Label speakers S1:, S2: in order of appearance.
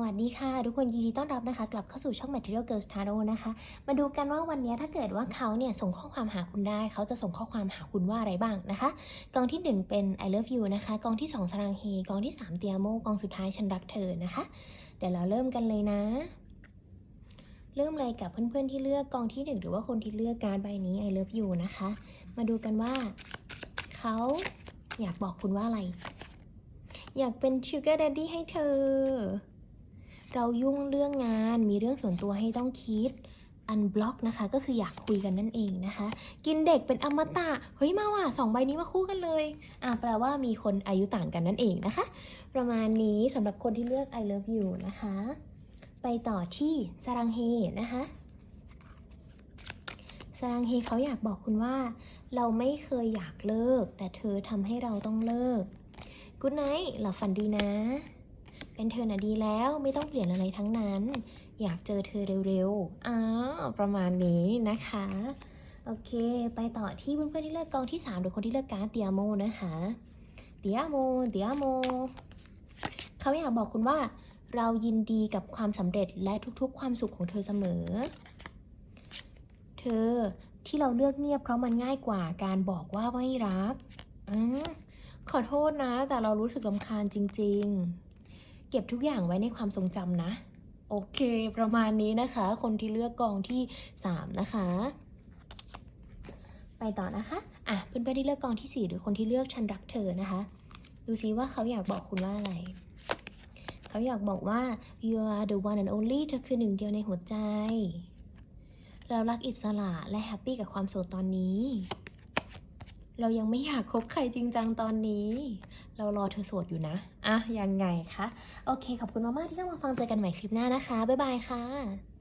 S1: วัสดีค่ะ ทุกคนยินดีต้อนรับนะคะ กลับเข้าสู่ช่อง Material Girls Tarot นะคะ มาดูกันว่าวันนี้ถ้าเกิดว่าเขาเนี่ยส่งข้อความหาคุณได้ เขาจะส่งข้อความหาคุณว่าอะไรบ้างนะคะ กองที่ 1 เป็น I love you นะคะ กองที่ 2สรังเฮกองที่ 3 เตียโมกองสุดท้ายฉันรักเธอนะคะ เดี๋ยวเราเริ่มกันเลยนะ เริ่มเลยกับเพื่อนๆที่เลือกกองที่ 1 หรือว่าคนที่เลือกการใบนี้ I love you นะคะ มาดูกันว่าเขาอยากบอกคุณว่าอะไร อยากเป็น Sugar Daddy ให้เธอ เรายุ่งเรื่องงานมีเรื่องส่วนตัวให้ต้องคิดอันบล็อกนะคะก็คืออยากคุยกันนั่นเองนะคะ กินเด็กเป็นอมตะเฮ้ยมาว่ะสองใบนี้มาคู่กันเลยอะแปลว่ามีคนอายุต่างกันนั่นเองนะคะ ประมาณนี้สำหรับคนที่เลือก I love you นะคะ ไปต่อที่สรังเฮนะคะสรังเฮเขาอยากบอกคุณว่า เราไม่เคยอยากเลิก แต่เธอทำให้เราต้องเลิกกู d ไน g ์หลับฝันดีนะ เป็นเธอน่ะดีแล้วไม่ต้องเปลี่ยนอะไรทั้งนั้น อยากเจอเธอเร็วๆอ่าประมาณนี้นะคะ โอเค ไปต่อที่เพื่อนๆที่เลือกกองที่ 3 หรือคนที่เลือกการ์ดเตียโมนะคะเตียโมเตียโมเขาอยากบอกคุณว่า เรายินดีกับความสำเร็จและทุกๆ ความสุขของเธอเสมอ เธอที่เราเลือกเงียบเพราะมันง่ายกว่าการบอกว่าไม่รักอืมขอโทษนะ แต่เรารู้สึกลำคาญจริง ๆ เก็บทุกอย่างไว้ในความทรงจำนะ โอเค ประมาณนี้นะคะ คนที่เลือกกองที่ 3 นะคะ ไปต่อนะคะ อะเพื่อนๆที่เลือกกองที่ 4 หรือคนที่เลือกฉันรักเธอนะคะ ดูซิว่าเขาอยากบอกคุณว่าอะไร เขาอยากบอกว่า you are the one and only เธอคือหนึ่งเดียวในหัวใจ เรารักอิสระและแฮปปี้กับความโสดตอนนี้ เรายังไม่อยากคบใครจริงจังตอนนี้ เรารอเธอโสดอยู่นะ อะ ยังไงคะ โอเค ขอบคุณมากๆที่เข้ามาฟังเจอกันใหม่คลิปหน้านะคะ บ๊ายบายค่ะ